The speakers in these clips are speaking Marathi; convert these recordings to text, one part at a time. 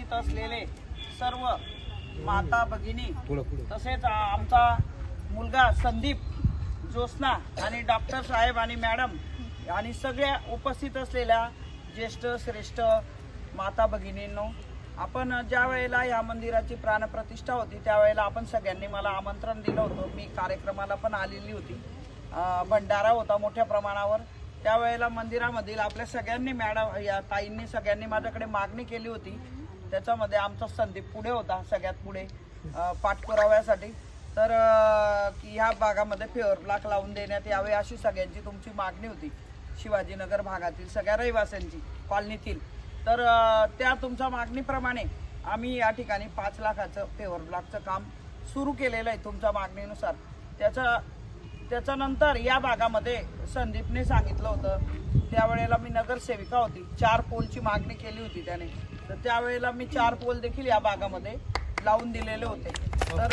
सर्व माता भगिनी तसेच आमचा मुलगा संदीप ज्योत्स्ना आणि डॉक्टर साहेब आणि मॅडम आणि सगळ्या उपस्थित असलेल्या ज्येष्ठ श्रेष्ठ माता भगिनींनो आपण ज्या वेळेला या मंदिराची प्राणप्रतिष्ठा होती त्यावेळेला आपण सगळ्यांनी मला आमंत्रण दिलं होतं. मी कार्यक्रमाला पण आलेली होती. भंडारा होता मोठ्या प्रमाणावर. त्यावेळेला मंदिरामधील आपल्या सगळ्यांनी मॅडम या ताईंनी सगळ्यांनी माझ्याकडे मागणी केली होती त्याच्यामध्ये आमचा संदीप पुढे होता सगळ्यात पुढे पाठपुराव्यासाठी. तर की ह्या भागामध्ये फेअर ब्लॉक लावून देण्यात यावे अशी सगळ्यांची तुमची मागणी होती. शिवाजीनगर भागातील सगळ्या रहिवाशांची कॉलनीतील. तर त्या तुमच्या मागणीप्रमाणे आम्ही या ठिकाणी पाच लाखाचं फेवर ब्लॉकचं काम सुरू केलेलं आहे तुमच्या मागणीनुसार. त्याचा त्याच्यानंतर या भागामध्ये संदीपने सांगितलं होतं. त्यावेळेला मी नगरसेविका होती. चार पोलची मागणी केली होती त्याने. तर त्यावेळेला मी चार पोल देखील या भागामध्ये लावून दिलेले होते. तर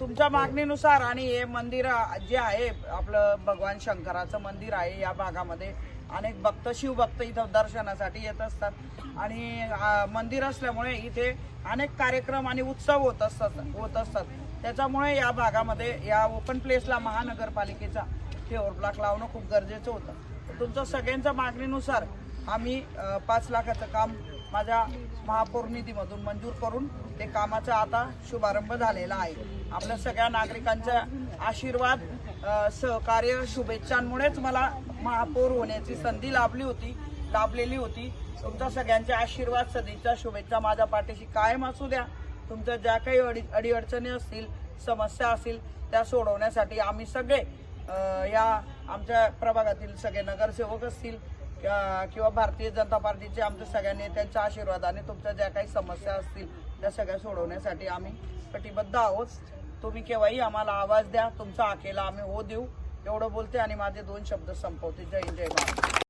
तुमच्या मागणीनुसार आणि हे मंदिर जे आहे आपलं भगवान शंकराचं मंदिर आहे या भागामध्ये अनेक भक्त शिवभक्त इथं दर्शनासाठी येत असतात. आणि मंदिर असल्यामुळे इथे अनेक कार्यक्रम आणि उत्सव होत असतात होत असतात. त्याच्यामुळे या भागामध्ये या ओपन प्लेसला महानगरपालिकेचा फेअर ब्लॉक लावणं खूप गरजेचं होतं. तुमचं सगळ्यांच्या मागणीनुसार आम्ही पाच लाखाचं काम माझ्या महापौर निधीमधून मंजूर करून ते कामाचा आता शुभारंभ झालेला आहे. आपल्या सगळ्या नागरिकांचा आशीर्वाद सहकार्य शुभेच्छांमुळेच मला महापौर होण्याची संधी लाभली होती लाभलेली होती. तुमच्या सगळ्यांचे आशीर्वाद सदिच्छा शुभेच्छा माझ्या पाठीशी कायम असू द्या. तुमच्या ज्या काही अडी अडीअडचणी असतील समस्या असतील त्या सोडवण्यासाठी आम्ही सगळे या आमच्या प्रभागातील सगळे नगरसेवक असतील किंवा भारतीय जनता पार्टीचे आमच्या सगळ्या नेत्यांच्या आशीर्वादाने तुमच्या ज्या काही समस्या असतील त्या सगळ्या सोडवण्यासाठी आम्ही कटिबद्ध आहोत. तुम्ही केव्हाही आम्हाला आवाज द्या तुमचा आखेला आम्ही हो देऊ. एवढं बोलते आणि माझे दोन शब्द संपवते. जय जय भारत.